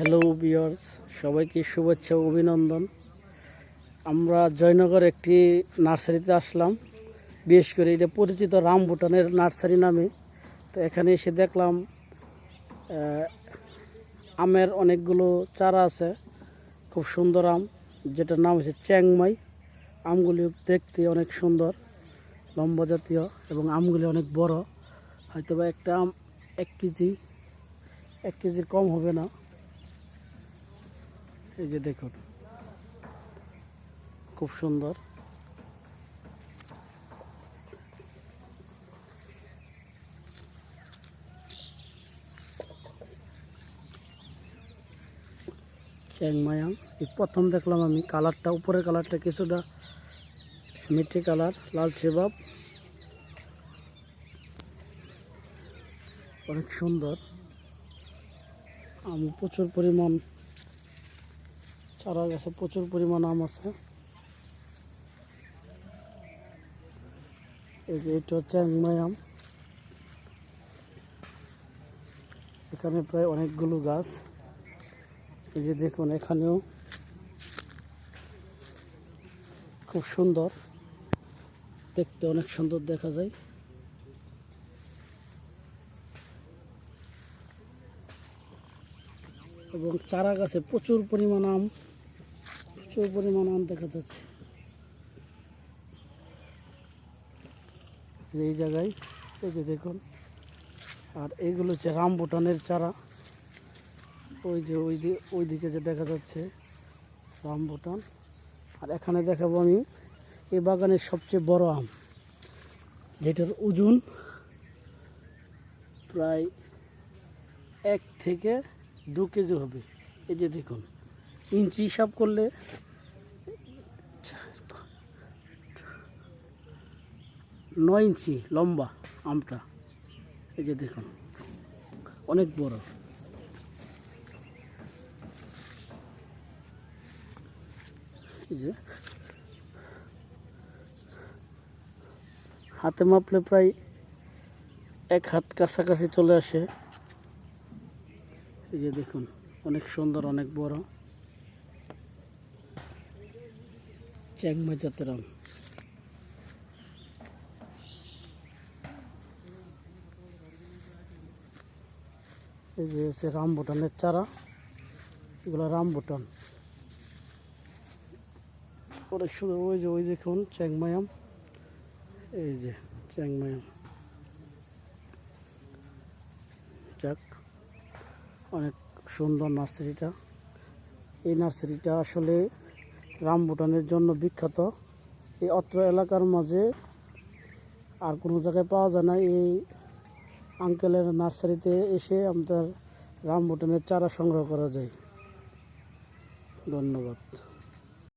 Hello বিয়ার্স সবাইকে শুভেচ্ছা অভিনন্দন। আমরা জয়নগর একটি নার্সারিতে আসলাম। বিশেষ করে এটা পরিচিত রাম ভুটানের নার্সারি নামে। তো এখানে এসে দেখলাম আমের অনেকগুলো চারা আছে। খুব সুন্দর আম, যেটার নাম হচ্ছে চ্যাংমাই। আমগুলি দেখতে অনেক সুন্দর, লম্বা জাতীয় এবং আমগুলি অনেক বড়। হয়তোবা একটা আম এক কেজি, এক কেজির কম হবে না। এই যে দেখুন, খুব সুন্দর। চ্যাংমায়াং এই প্রথম দেখলাম আমি কালারটা, উপরের কালারটা কিছুটা মিঠে কালার, লাল ভাব অনেক সুন্দর। আমি প্রচুর পরিমাণ চারা গাছে প্রচুর পরিমাণ আম আছে। এই যে এটা হচ্ছে চ্যাংমাই আম। এখানে প্রায় অনেকগুলো গাছ। এই যে দেখুন, এখানেও খুব সুন্দর। দেখতে অনেক সুন্দর দেখা যায়। এবং চারা গাছে প্রচুর পরিমাণ আম। প্রচুর পরিমাণ আম দেখা যাচ্ছে। এই জায়গায়, এই যে দেখুন। আর এইগুলো হচ্ছে রামবুটানের চারা। ওই যে ওই ওই দিকে যে দেখা যাচ্ছে রামবুটান আর এখানে দেখাবো আমি এই বাগানের সবচেয়ে বড় আম, যেটার ওজন প্রায় এক থেকে দু কেজি হবে। এই যে দেখুন। ইঞ্চি হিসাব করলে নয় ইঞ্চি লম্বা আমটা। এই যে দেখুন, অনেক বড়। এই যে হাতে মাপলে প্রায় এক হাত কাছাকাছি চলে আসে। এই যে দেখুন, অনেক সুন্দর, অনেক বড়। চ্যাংমা জাতের এই যে হচ্ছে রামবুটানের চারা, এগুলো রামবুটান অনেক সুন্দর, ওই যে, ওই দেখুন চ্যাংমায়াম এই যে চ্যাংমায়াম যাক, অনেক সুন্দর নার্সারিটা। এই নার্সারিটা আসলে রামবুটানের জন্য বিখ্যাত। এই অত্র এলাকার মাঝে আর কোনো জায়গায় পাওয়া যায় না। এই আঙ্কেলের নার্সারিতে এসে আমাদের রামবুটানের চারা সংগ্রহ করা যায়। ধন্যবাদ।